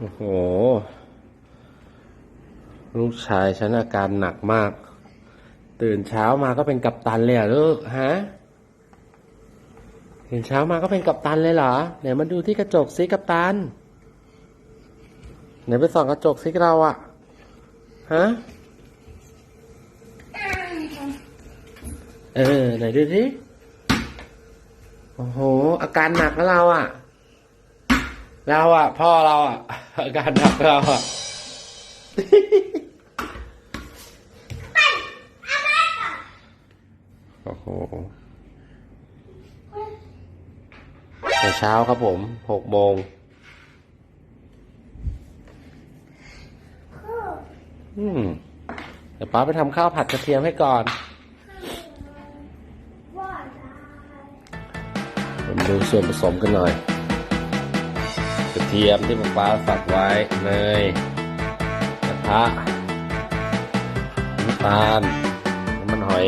โอ้โห ลูกชายฉันอาการหนักมาก ตื่นเช้ามาก็เป็นกัปตันเลยเหรอลูกฮะตื่นเช้ามาก็เป็นกัปตันเลยเหรอไหนมาดูที่กระจกซิกัปตันไหนไปส่องกระจกซิเราอะฮะเออไหนดูสิโอ้โห อาการหนักแล้วเราอะ เราอะพ่อเราอะอาการหนักเราอะโอ้โหแต่เช้าครับผมหกโมงอืมเดี๋ยวป้าไปทำข้าวผัดกระเทียมให้ก่อนมาดูส่วนผสมกันหน่อย เทียมที่ผมฟ้าสักไว้เนยกระทะน้ำตาลน้ำมันหอย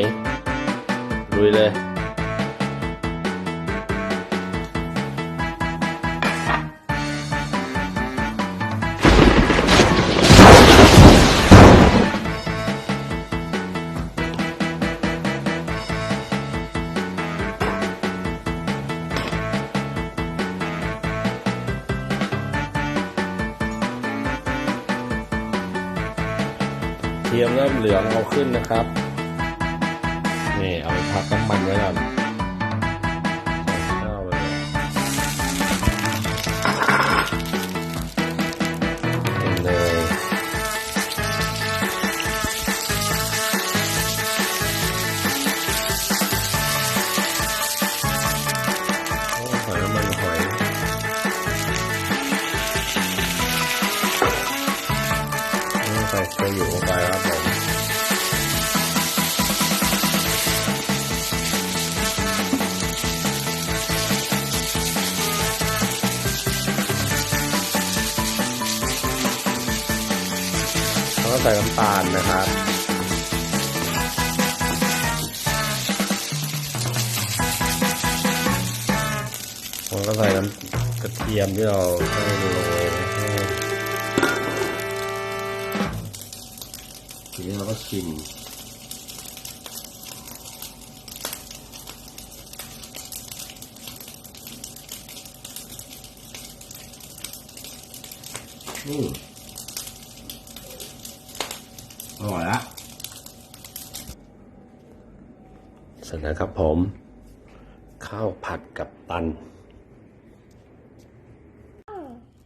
ลุยเลย เทียมเริ่มเหลืองเอาขึ้นนะครับ นี่เอาไปพักน้ำมันไว้ก่อนใส่ข้าวไปเลยเนยโอ้หอยน้ำมันหอยนี่ใส่เกลืออยู่ลงไปครับ แล้วก็ใส่น้ำตาลนะครับแล้วก็ใส่น้ำกระเทียมที่เราให้โรยให้ทีนี้เราก็ชิมอืม อร่อยละเสร็จแล้วครับผม ข้าวผัดกับตัน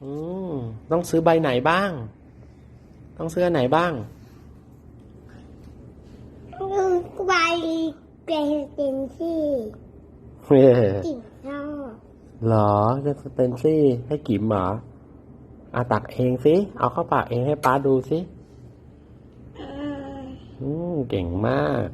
อืมต้องซื้อใบไหนบ้าง ต้องซื้ออันไหนบ้างไปเป็นเป็นที่เฮ้ยจิ๋วเนาะเหรอจะสเตนซี่ให้กิมเหรออาตักเองสิ เอาเข้าปากเองให้ป้าดูสิอืมอืม เก่งมาก